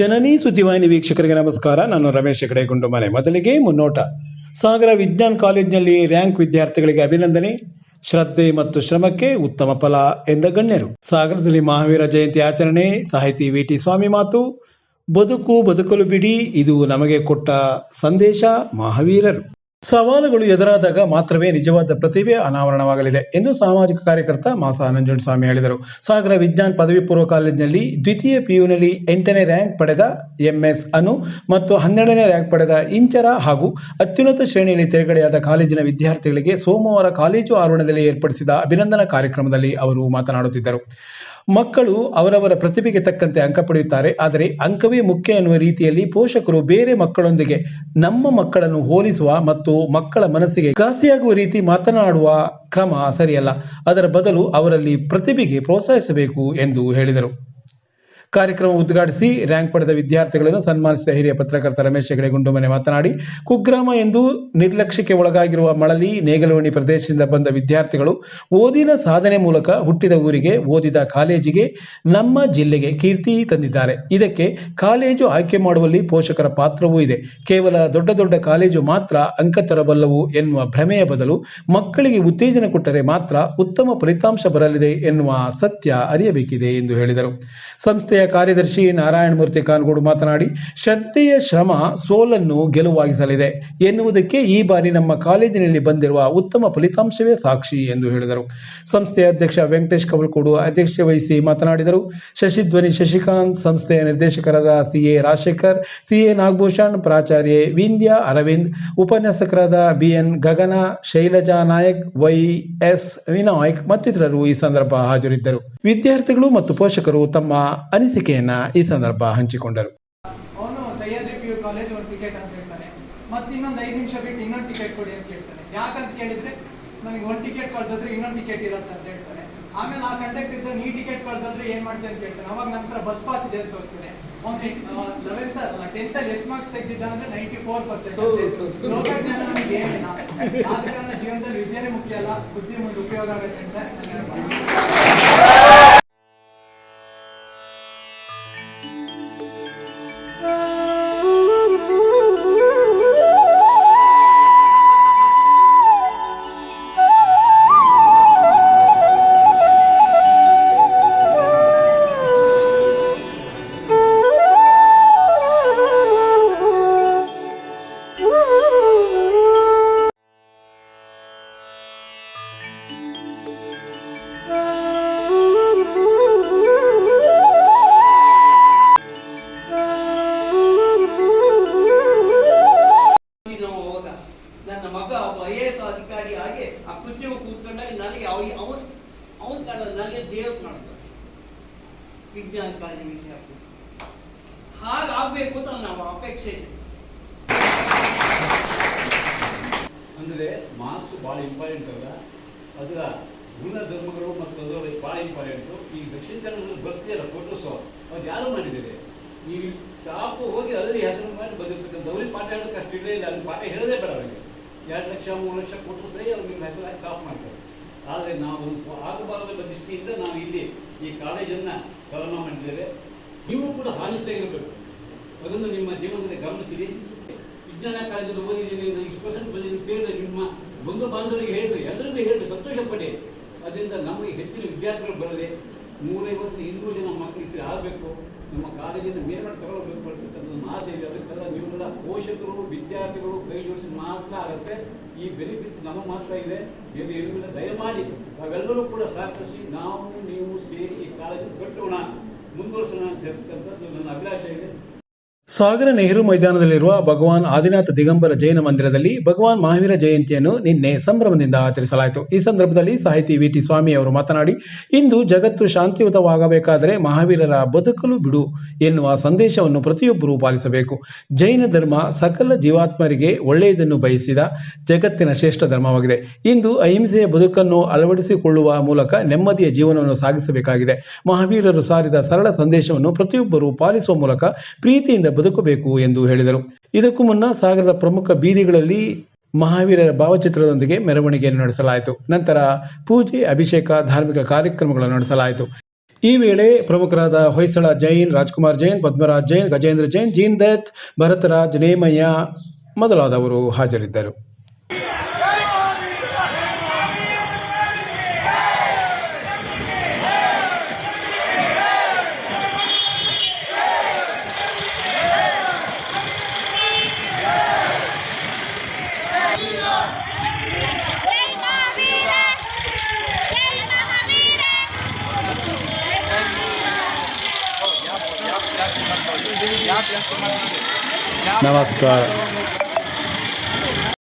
ಜನನಿ ಸುದ್ದಿವಾಹಿನಿ ವೀಕ್ಷಕರಿಗೆ ನಮಸ್ಕಾರ. ನಾನು ರಮೇಶ್ ಹೆಗಡೆ, ಗುಂಡುಮನೆ. ಮೊದಲಿಗೆ ಮುನ್ನೋಟ. ಸಾಗರ ವಿಜ್ಞಾನ ಕಾಲೇಜಿನಲ್ಲಿ ರ್ಯಾಂಕ್ ವಿದ್ಯಾರ್ಥಿಗಳಿಗೆ ಅಭಿನಂದನೆ. ಶ್ರದ್ಧೆ ಮತ್ತು ಶ್ರಮಕ್ಕೆ ಉತ್ತಮ ಫಲ ಎಂದ ಗಣ್ಯರು. ಸಾಗರದಲ್ಲಿ ಮಹಾವೀರ ಜಯಂತಿ ಆಚರಣೆ, ಸಾಹಿತಿ ವಿ ಟಿ ಸ್ವಾಮಿ ಮಾತು. ಬದುಕು ಬದುಕಲು ಬಿಡಿ, ಇದು ನಮಗೆ ಕೊಟ್ಟ ಸಂದೇಶ, ಮಹಾವೀರರು. ಸವಾಲುಗಳು ಎದುರಾದಾಗ ಮಾತ್ರವೇ ನಿಜವಾದ ಪ್ರತಿಭೆ ಅನಾವರಣವಾಗಲಿದೆ ಎಂದು ಸಾಮಾಜಿಕ ಕಾರ್ಯಕರ್ತ ಮಾಸ ಸ್ವಾಮಿ ಹೇಳಿದರು. ಸಾಗರ ವಿಜ್ಞಾನ ಪದವಿ ಪೂರ್ವ ಕಾಲೇಜಿನಲ್ಲಿ ದ್ವಿತೀಯ ಪಿಯುನಲ್ಲಿ ಎಂಟನೇ ರ್ಯಾಂಕ್ ಪಡೆದ ಎಂಎಸ್ ಅನು ಮತ್ತು ಹನ್ನೆರಡನೇ ರ್ಯಾಂಕ್ ಪಡೆದ ಇಂಚರ ಹಾಗೂ ಅತ್ಯುನ್ನತ ಶ್ರೇಣಿಯಲ್ಲಿ ತೆರೆಗಡೆಯಾದ ಕಾಲೇಜಿನ ವಿದ್ಯಾರ್ಥಿಗಳಿಗೆ ಸೋಮವಾರ ಕಾಲೇಜು ಆವರಣದಲ್ಲಿ ಏರ್ಪಡಿಸಿದ ಅಭಿನಂದನಾ ಕಾರ್ಯಕ್ರಮದಲ್ಲಿ ಅವರು ಮಾತನಾಡುತ್ತಿದ್ದರು. ಮಕ್ಕಳು ಅವರವರ ಪ್ರತಿಭೆಗೆ ತಕ್ಕಂತೆ ಅಂಕ ಪಡೆಯುತ್ತಾರೆ. ಆದರೆ ಅಂಕವೇ ಮುಖ್ಯ ಎನ್ನುವ ರೀತಿಯಲ್ಲಿ ಪೋಷಕರು ಬೇರೆ ಮಕ್ಕಳೊಂದಿಗೆ ನಮ್ಮ ಮಕ್ಕಳನ್ನು ಹೋಲಿಸುವ ಮತ್ತು ಮಕ್ಕಳ ಮನಸ್ಸಿಗೆ ಕಾಸಿಯಾಗುವ ರೀತಿ ಮಾತನಾಡುವ ಕ್ರಮ ಸರಿಯಲ್ಲ. ಅದರ ಬದಲು ಅವರಲ್ಲಿ ಪ್ರತಿಭೆಗೆ ಪ್ರೋತ್ಸಾಹಿಸಬೇಕು ಎಂದು ಹೇಳಿದರು. ಕಾರ್ಯಕ್ರಮ ಉದ್ಘಾಟಿಸಿ ರ್ಯಾಂಕ್ ಪಡೆದ ವಿದ್ಯಾರ್ಥಿಗಳನ್ನು ಸನ್ಮಾನಿಸಿದ ಹಿರಿಯ ಪತ್ರಕರ್ತ ರಮೇಶ್ ಹೆಗಡೆ ಗುಂಡುಮನೆ ಮಾತನಾಡಿ, ಕುಗ್ರಾಮ ಎಂದು ನಿರ್ಲಕ್ಷ್ಯಕ್ಕೆ ಒಳಗಾಗಿರುವ ಮಳಲಿ, ನೇಗಲವಣಿ ಪ್ರದೇಶದಿಂದ ಬಂದ ವಿದ್ಯಾರ್ಥಿಗಳು ಓದಿನ ಸಾಧನೆ ಮೂಲಕ ಹುಟ್ಟಿದ ಊರಿಗೆ, ಓದಿದ ಕಾಲೇಜಿಗೆ, ನಮ್ಮ ಜಿಲ್ಲೆಗೆ ಕೀರ್ತಿ ತಂದಿದ್ದಾರೆ. ಇದಕ್ಕೆ ಕಾಲೇಜು ಆಯ್ಕೆ ಮಾಡುವಲ್ಲಿ ಪೋಷಕರ ಪಾತ್ರವೂ ಇದೆ. ಕೇವಲ ದೊಡ್ಡ ದೊಡ್ಡ ಕಾಲೇಜು ಮಾತ್ರ ಅಂಕ ತರಬಲ್ಲವು ಎನ್ನುವ ಭ್ರಮೆಯ ಬದಲು ಮಕ್ಕಳಿಗೆ ಉತ್ತೇಜನ ಕೊಟ್ಟರೆ ಮಾತ್ರ ಉತ್ತಮ ಫಲಿತಾಂಶ ಬರಲಿದೆ ಎನ್ನುವ ಸತ್ಯ ಅರಿಯಬೇಕಿದೆ ಎಂದು ಹೇಳಿದರು. ಸಂಸ್ಥೆಯ ಕಾರ್ಯದರ್ಶಿ ನಾರಾಯಣಮೂರ್ತಿ ಕಾನ್ಗೋಡು ಮಾತನಾಡಿ, ಶಕ್ತಿಯ ಶ್ರಮ ಸೋಲನ್ನು ಗೆಲುವಾಗಿಸಲಿದೆ ಎನ್ನುವುದಕ್ಕೆ ಈ ಬಾರಿ ನಮ್ಮ ಕಾಲೇಜಿನಲ್ಲಿ ಬಂದಿರುವ ಉತ್ತಮ ಫಲಿತಾಂಶವೇ ಸಾಕ್ಷಿ ಎಂದು ಹೇಳಿದರು. ಸಂಸ್ಥೆಯ ಅಧ್ಯಕ್ಷ ವೆಂಕಟೇಶ್ ಕವಲ್ಕೋಡು ಅಧ್ಯಕ್ಷತೆ ವಹಿಸಿ ಮಾತನಾಡಿದರು. ಶಶಿಧ್ವನಿ ಶಶಿಕಾಂತ್, ಸಂಸ್ಥೆಯ ನಿರ್ದೇಶಕರಾದ ಸಿಎ ರಾಜಶೇಖರ್ ಸಿಎ ನಾಗಭೂಷಣ್, ಪ್ರಾಚಾರ್ಯ ವಿಂದ್ಯಾ ಅರವಿಂದ್, ಉಪನ್ಯಾಸಕರಾದ B N Gagana, Shailaja Nayak, Y S Vinayak ಮತ್ತಿತರರು ಈ ಸಂದರ್ಭ ಹಾಜರಿದ್ದರು. ವಿದ್ಯಾರ್ಥಿಗಳು ಮತ್ತು ಪೋಷಕರು ತಮ್ಮ ಅನಿಸಿಕೆಯನ್ನ ಈ ಸಂದರ್ಭ ಹಂಚಿಕೊಂಡರು. ಅವನು ಸಹ್ಯಾದ್ರಿ ಪಿ ಯು ಕಾಲೇಜ್ ಒಂದು ಟಿಕೆಟ್ ಅಂತ ಹೇಳ್ತಾನೆ ಮತ್ತೆ ಇನ್ನೊಂದು ಐದು ನಿಮಿಷ ಬಿಟ್ಟು ಇನ್ನೊಂದು ಟಿಕೆಟ್ ಕೊಡಿ ಅಂತ ಕೇಳ್ತಾನೆ ಯಾಕಂತ ಕೇಳಿದ್ರೆ ನನಗೆ ಒಂದು ಟಿಕೆಟ್ ಕಳ್ದೋದ್ರೆ ಇನ್ನೊಂದು ಟಿಕೆಟ್ ಇರತ್ತೆ ಅಂತ ಹೇಳ್ತಾನೆ ಆಮೇಲೆ ಆ ಕಂಡಕ್ಟ್ ಇದ್ದ ನೀ ಟಿಕೆಟ್ ಪಡೆದ್ರೆ ಏನ್ ಮಾಡ್ತೇನೆ ಅಂತ ಕೇಳ್ತಾನೆ ಅವಾಗ ನಂತರ ಬಸ್ ಪಾಸ್ ಇದೆ ಅಂತ ತೋರಿಸ್ತಾನೆ ಅವ್ನು ಲೆವೆಂತ್ ಟೆಂತ್ ಅಲ್ಲಿ ಎಷ್ಟು ಮಾರ್ಕ್ಸ್ ತೆಗ್ದಿದ್ದ ಅಂದ್ರೆ ನೈಂಟಿ ಫೋರ್ ಪರ್ಸೆಂಟ್ ಲೋಕಜ್ಞಾನ ನಮಗೆ ಏನಿಲ್ಲ. ಆದ ಕಾರಣ ಜೀವನದಲ್ಲಿ ವಿದ್ಯೆನೇ ಮುಖ್ಯ ಅಲ್ಲ ಬುದ್ಧಿ ಮುಂದೆ ಉಪಯೋಗ ಆಗುತ್ತೆ ಅಂತ ನನ್ನ ಮಗ ಒಬ್ಬ ಐ ಎ ಎಸ್ ಅಧಿಕಾರಿ ಆಗಿ ಆ ಕುರ್ಚಿಗೆ ಕೂತ್ಕೊಂಡಾಗ ನನಗೆ ಅವ ಅವನ್ ಅವನ ನನಗೆ ದೇವ್ ಮಾಡ್ತಾನೆ ವಿಜ್ಞಾನ ಕಾರ್ಯ ವಿದ್ಯಾರ್ಥಿ. ಹಾಗಾಗಬೇಕು ಅಂತ ನಮ್ಮ ಅಪೇಕ್ಷೆ ಇದೆ. ಅಂದರೆ ಮಾರ್ಕ್ಸ್ ಭಾಳ ಇಂಪಾರ್ಟೆಂಟ್ ಅಲ್ಲ? ಅದರ ಗುಣ ಧರ್ಮಗಳು ಮತ್ತು ಅದರ ಭಾಳ ಇಂಪಾರ್ಟೆಂಟು ಈ ದಕ್ಷಿಣ ಕನ್ನಡದಲ್ಲಿ ಬರ್ತೀಯಲ್ಲ ಫೋಟೋಸು ಅದು ಯಾರು ಮಾಡಿದ್ದಾರೆ? ನೀವು ಸ್ಟಾಪ್ ಹೋಗಿ ಅದರಲ್ಲಿ ಹೆಸರು ಮಾಡಿ ಬಂದಿರ್ತಕ್ಕಂಥ ಅವ್ರಿಗೆ ಪಾಠ ಹೇಳೋದಕ್ಕೆ ಅಷ್ಟು ಇಲ್ಲೇ ಇಲ್ಲ, ಅಲ್ಲಿ ಪಾಠ ಹೇಳೋದೇ ಬೇಡ ಅವರಿಗೆ. ಎರಡು ಲಕ್ಷ, ಮೂರು ಲಕ್ಷ ಕೊಟ್ಟರು ಸರಿ ಅವ್ರು ನಿಮ್ಮ ಹೆಸರಾಗಿ ಕಾಪ್ ಮಾಡ್ತಾರೆ. ಆದರೆ ನಾವು ಆಗಬಾರದ ದೃಷ್ಟಿಯಿಂದ ನಾವು ಇಲ್ಲಿ ಈ ಕಾಲೇಜನ್ನು ಪ್ರಾರಂಭ ಮಾಡಿದ್ದೇವೆ. ನೀವು ಕೂಡ ಹಾನಿಸ್ತಾಗಿರಬೇಕು. ಅದನ್ನು ನಿಮ್ಮ ಜೀವನದಲ್ಲಿ ಗಮನಿಸಿರಿ. ವಿಜ್ಞಾನ ಕಾಲೇಜಲ್ಲಿ ಓದಿದ್ದೀನಿ, ನಾನು ಇಷ್ಟು ಪರ್ಸೆಂಟ್ ಬಂದಿದ್ದೀನಿ ಕೇಳಿದ್ರೆ ನಿಮ್ಮ ಬಂಧು ಬಾಂಧವರಿಗೆ ಹೇಳ್ರಿ ಎಲ್ಲರಿಗೂ ಹೇಳಿ ಸಂತೋಷ ಪಡಿ. ಅದರಿಂದ ನಮಗೆ ಹೆಚ್ಚಿನ ವಿದ್ಯಾರ್ಥಿಗಳು ಬರಲಿ. ನೂರೈವತ್ತು ಇನ್ನೂರು ಜನ ಮಕ್ಕಳಿಗೆ ಆಗಬೇಕು. ನಮ್ಮ ಕಾಲೇಜಿನ ಮೇಲ್ಮಟ್ಟ ತಗೊಳ್ಬೇಕು ಒಂದು ಆಸೆ ಇದೆ. ಅದಕ್ಕೆಲ್ಲ ನೀವೆಲ್ಲ ಪೋಷಕರು, ವಿದ್ಯಾರ್ಥಿಗಳು ಕೈ ಜೋಡಿಸಿ ಮಾತ್ರ ಆಗುತ್ತೆ. ಈ ಬೆನಿಫಿಟ್ ನಮಗೆ ಮಾತ್ರ ಇದೆ. ಇದು ಇರುವುದಿಲ್ಲ ದಯಮಾಡಿ, ನಾವೆಲ್ಲರೂ ಕೂಡ ಸಹಕರಿಸಿ ನಾವು, ನೀವು ಸೇರಿ ಈ ಕಾಲೇಜನ್ನು ಕಟ್ಟೋಣ. ಮುಂದುವರಿಸೋಣ ಅಂತ ಹೇಳ್ತಕ್ಕಂಥದ್ದು ನನ್ನ ಅಭಿಲಾಷೆ ಇದೆ. ಸಾಗರ ನೆಹರು ಮೈದಾನದಲ್ಲಿರುವ ಭಗವಾನ್ ಆದಿನಾಥ ದಿಗಂಬರ ಜೈನ ಮಂದಿರದಲ್ಲಿ ಭಗವಾನ್ ಮಹಾವೀರ ಜಯಂತಿಯನ್ನು ನಿನ್ನೆ ಸಂಭ್ರಮದಿಂದ ಆಚರಿಸಲಾಯಿತು. ಈ ಸಂದರ್ಭದಲ್ಲಿ ಸಾಹಿತಿ ವಿ ಟಿ ಸ್ವಾಮಿ ಅವರು ಮಾತನಾಡಿ, ಇಂದು ಜಗತ್ತು ಶಾಂತಿಯುತವಾಗಬೇಕಾದರೆ ಮಹಾವೀರರ ಬದುಕಲು ಬಿಡು ಎನ್ನುವ ಸಂದೇಶವನ್ನು ಪ್ರತಿಯೊಬ್ಬರೂ ಪಾಲಿಸಬೇಕು. ಜೈನ ಧರ್ಮ ಸಕಲ ಜೀವಾತ್ಮರಿಗೆ ಒಳ್ಳೆಯದನ್ನು ಬಯಸಿದ ಜಗತ್ತಿನ ಶ್ರೇಷ್ಠ ಧರ್ಮವಾಗಿದೆ. ಇಂದು ಅಹಿಂಸೆಯ ಬದುಕನ್ನು ಅಳವಡಿಸಿಕೊಳ್ಳುವ ಮೂಲಕ ನೆಮ್ಮದಿಯ ಜೀವನವನ್ನು ಸಾಗಿಸಬೇಕಾಗಿದೆ. ಮಹಾವೀರರು ಸಾರಿದ ಸರಳ ಸಂದೇಶವನ್ನು ಪ್ರತಿಯೊಬ್ಬರೂ ಪಾಲಿಸುವ ಮೂಲಕ ಪ್ರೀತಿಯಿಂದ ಬದುಕಬೇಕು ಎಂದು ಹೇಳಿದರು. ಇದಕ್ಕೂ ಮುನ್ನ ಸಾಗರದ ಪ್ರಮುಖ ಬೀದಿಗಳಲ್ಲಿ ಮಹಾವೀರರ ಭಾವಚಿತ್ರದೊಂದಿಗೆ ಮೆರವಣಿಗೆಯನ್ನು ನಡೆಸಲಾಯಿತು. ನಂತರ ಪೂಜೆ, ಅಭಿಷೇಕ, ಧಾರ್ಮಿಕ ಕಾರ್ಯಕ್ರಮಗಳನ್ನು ನಡೆಸಲಾಯಿತು. ಈ ವೇಳೆ ಪ್ರಮುಖರಾದ ಹೊಯ್ಸಳ ಜೈನ್, ರಾಜ್ಕುಮಾರ್ ಜೈನ್, ಪದ್ಮರಾಜ್ ಜೈನ್, ಗಜೇಂದ್ರ ಜೈನ್, ಜೀನ್ ದತ್, ಭರತರಾಜ್ ನೇಮಯ್ಯ ಮೊದಲಾದವರು ಹಾಜರಿದ್ದರು. ನಮಸ್ಕಾರ